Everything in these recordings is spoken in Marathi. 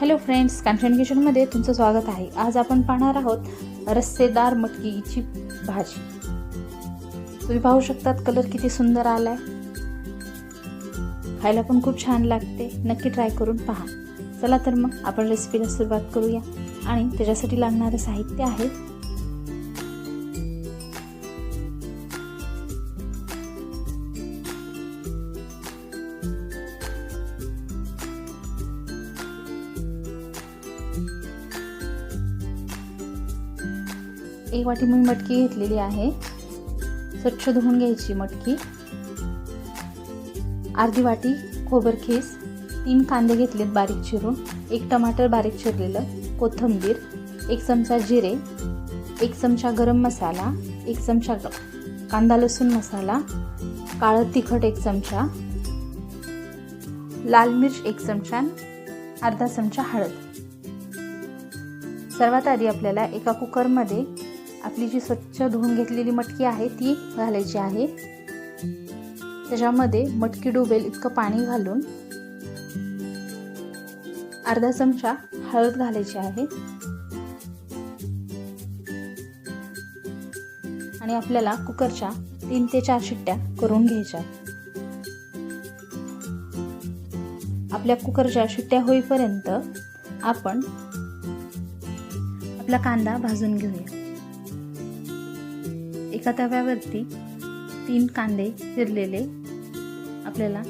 हॅलो फ्रेंड्स कांचन किचनमध्ये तुमचं स्वागत आहे. आज आपण पाहणार आहोत रस्सेदार मटकीची भाजी. तुम्ही पाहू शकतात कलर किती सुंदर आला आहे खायला पण खूप छान लागते. नक्की ट्राय करून पहा. चला तर मग आपण रेसिपीला सुरुवात करूया. आणि त्याच्यासाठी लागणारं साहित्य आहे एक वाटी मी मटकी घेतलेली आहे. स्वच्छ धुवून घ्यायची मटकी. अर्धी वाटी खोबरखीस तीन कांदे घेतलेत बारीक चिरून. एक टमाटर बारीक चिरलेलं कोथिंबीर. एक चमचा जिरे. एक चमचा गरम मसाला. एक चमचा कांदा लसूण मसाला. काळं तिखट एक चमचा. लाल मिर्च एक चमचा. अर्धा चमचा हळद. सर्वात आधी आपल्याला एका कुकरमध्ये आपली जी स्वच्छ धुवून घेतलेली मटकी आहे ती घालायची आहे. त्याच्यामध्ये मटकी डुबेल इतकं पाणी घालून अर्धा चमचा हळद घालायची आहे. आणि आपल्याला कुकरच्या तीन ते चार शिट्ट्या करून घ्यायच्या. आपल्या कुकरच्या शिट्ट्या होईपर्यंत आपण आपला कांदा भाजून घेऊया. एका तव्यावरती तीन कांदे चिरलेले. आपल्याला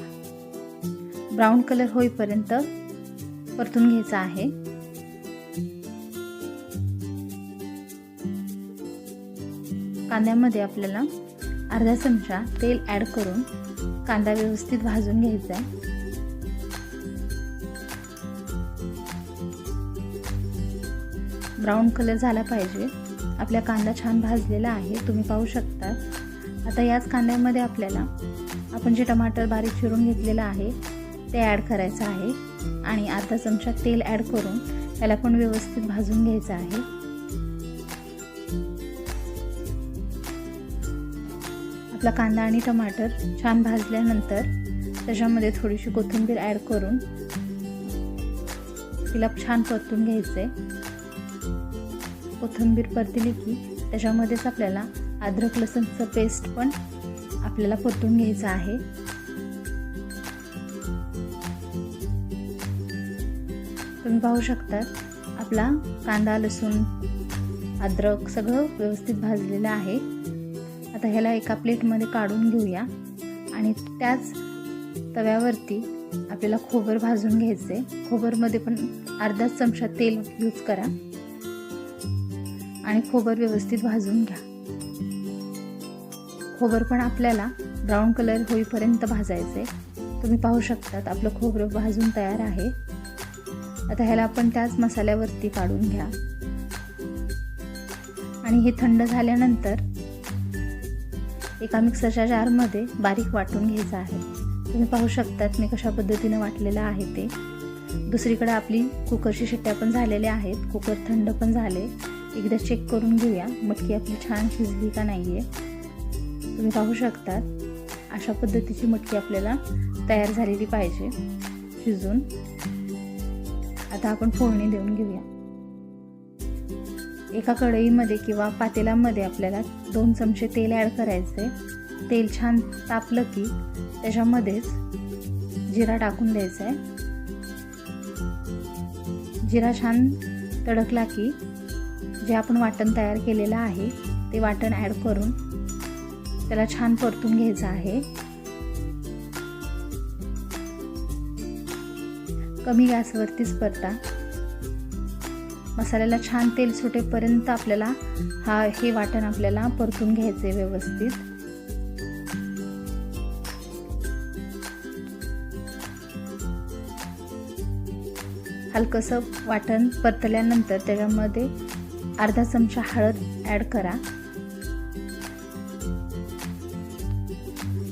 ब्राऊन कलर होईपर्यंत परतून घ्यायचा आहे. कांद्यामध्ये आपल्याला अर्धा चमचा तेल ॲड करून कांदा व्यवस्थित भाजून घ्यायचा आहे. ब्राऊन कलर झाला पाहिजे. आपला कांदा छान भाजलेला आहे तुम्ही पाहू शकता. आता याच कांद्यामध्ये आपल्याला आपण जे टमाटर बारीक चिरून घेतलेलं आहे ते ॲड करायचं आहे. आणि अर्धा चमचा तेल ॲड करून त्याला पण व्यवस्थित भाजून घ्यायचं आहे. आपला कांदा आणि टमाटर छान भाजल्यानंतर त्याच्यामध्ये थोडीशी कोथिंबीर ॲड करून तिला छान परतून घ्यायचं आहे कोथिंबीर परतली की त्याच्यामध्येच आपल्याला अद्रक लसणचं पेस्ट पण आपल्याला परतून घ्यायचं आहे. तुम्ही पाहू शकता आपला कांदा लसूण अद्रक सगळं व्यवस्थित भाजलेलं आहे. आता ह्याला एका प्लेटमध्ये काढून घेऊया आणि त्याच तव्यावरती आपल्याला खोबर भाजून घ्यायचं आहे खोबरमध्ये पण अर्धाच चमचा तेल यूज करा. आणि खोबर व्यवस्थित भाजून घ्या. खोबर पण आपल्याला ब्राऊन कलर होईपर्यंत भाजायचे तुम्ही पाहू शकतात आपलं खोबरं भाजून तयार आहे. आता ह्याला आपण त्याच मसाल्यावरती काढून घ्या. आणि हे थंड झाल्यानंतर एका मिक्सरच्या जारमध्ये बारीक वाटून घ्यायचं आहे. तुम्ही पाहू शकतात मी कशा पद्धतीने वाटलेलं आहे ते. दुसरीकडे आपली कुकरची शिट्ट्या पण झालेल्या आहेत. कुकर थंड पण झाले. एकदा चेक करून घेऊया. मटकी आपली छान शिजली का नाही आहे तुम्ही पाहू शकतात अशा पद्धतीची मटकी आपल्याला तयार झालेली पाहिजे शिजून. आता आपण फोडणी देऊन घेऊया. एका कढईमध्ये किंवा पातेल्यामध्ये आपल्याला दोन चमचे तेल ॲड करायचे तेल छान तापलं की त्याच्यामध्येच जिरा टाकून द्यायचा आहे जिरा छान तडकला की जे आपण वाटण तयार केलेलं आहे ते वाटण ॲड करून त्याला छान परतून घ्यायचं आहे. कमी गॅसवरतीच परता. मसाल्याला छान तेल सुटेपर्यंत आपल्याला हा हे वाटण आपल्याला परतून घ्यायचे व्यवस्थित. हलकंसं वाटण परतल्यानंतर त्याच्यामध्ये अर्धा चमचा हळद ॲड करा.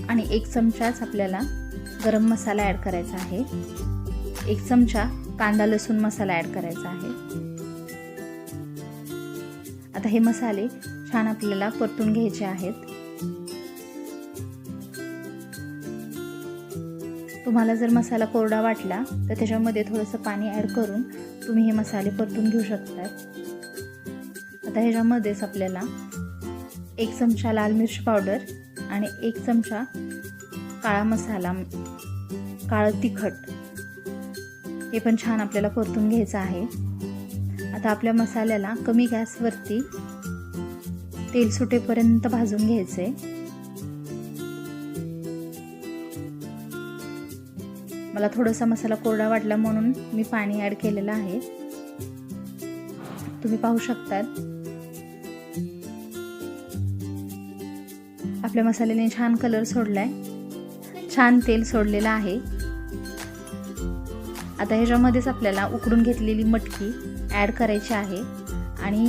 आणि एक चमचाच आपल्याला गरम मसाला ॲड करायचा आहे. एक चमचा कांदा लसूण मसाला ॲड करायचा आहे. आता हे मसाले छान आपल्याला परतून घ्यायचे आहेत. तुम्हाला जर मसाला कोरडा वाटला तर त्याच्यामध्ये थोडंसं पाणी ॲड करून तुम्ही हे मसाले परतून घेऊ शकतात. आता ह्याच्यामध्येच आपल्याला एक चमचा लाल मिरची पावडर आणि एक चमचा काळा मसाला काळं तिखट. हे पण छान आपल्याला परतून घ्यायचं आहे. आता आपल्या मसाल्याला कमी गॅसवरती तेल सुटेपर्यंत भाजून घ्यायचे. मला थोडासा मसाला कोरडा वाटला म्हणून मी पाणी ॲड केलेलं आहे. तुम्ही पाहू शकतात. आपल्या मसाल्याने छान कलर सोडलाय. छान तेल सोडलेलं आहे. आता ह्याच्यामध्येच आपल्याला उकडून घेतलेली मटकी ॲड करायची आहे. आणि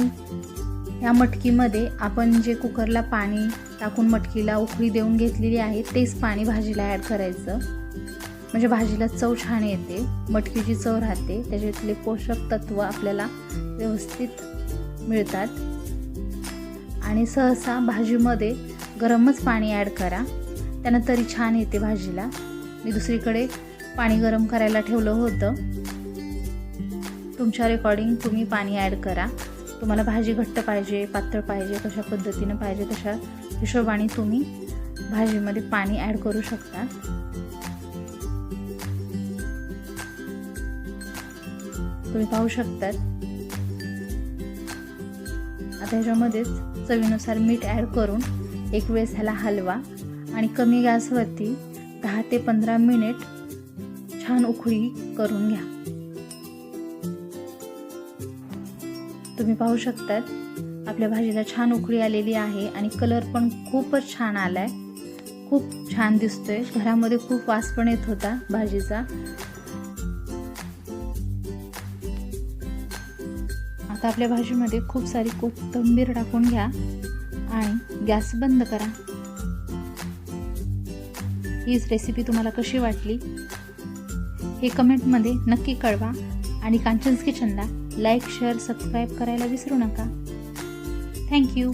ह्या मटकीमध्ये आपण जे कुकरला पाणी टाकून मटकीला उकळी देऊन घेतलेली आहे तेच पाणी भाजीला ॲड करायचं. म्हणजे भाजीला चव छान येते मटकीची चव राहते त्याच्यातले पोषक तत्व आपल्याला व्यवस्थित मिळतात. आणि सहसा भाजीमध्ये गरमच पाणी ॲड करा. त्यानं तरी छान येते भाजीला. मी दुसरीकडे पाणी गरम करायला ठेवलं होतं. तुमच्या रेकॉर्डिंग तुम्ही पाणी ॲड करा. तुम्हाला भाजी घट्ट पाहिजे पातळ पाहिजे कशा पद्धतीनं पाहिजे तशा हिशोबाने तुम्ही भाजीमध्ये पाणी ॲड करू शकता. तुम्ही पाहू शकतात. आता ह्याच्यामध्येच चवीनुसार मीठ ॲड करून एक वेळेस ह्याला हलवा आणि कमी गॅसवरती दहा ते पंधरा मिनिट छान उकळी करून घ्या. तुम्ही पाहू शकतात आपल्या भाजीला छान उकळी आलेली आहे आणि कलर पण खूपच छान आलाय. खूप छान दिसतोय. घरामध्ये खूप वास पण येत होता भाजीचा. आता आपल्या भाजीमध्ये खूप सारी कोथिंबीर टाकून घ्या. आणि गॅस बंद करा. हीच रेसिपी तुम्हाला कशी वाटली? हे कमेंटमध्ये नक्की कळवा आणि कांचन्स किचनला लाईक शेअर सबस्क्राईब करायला विसरू नका. थँक्यू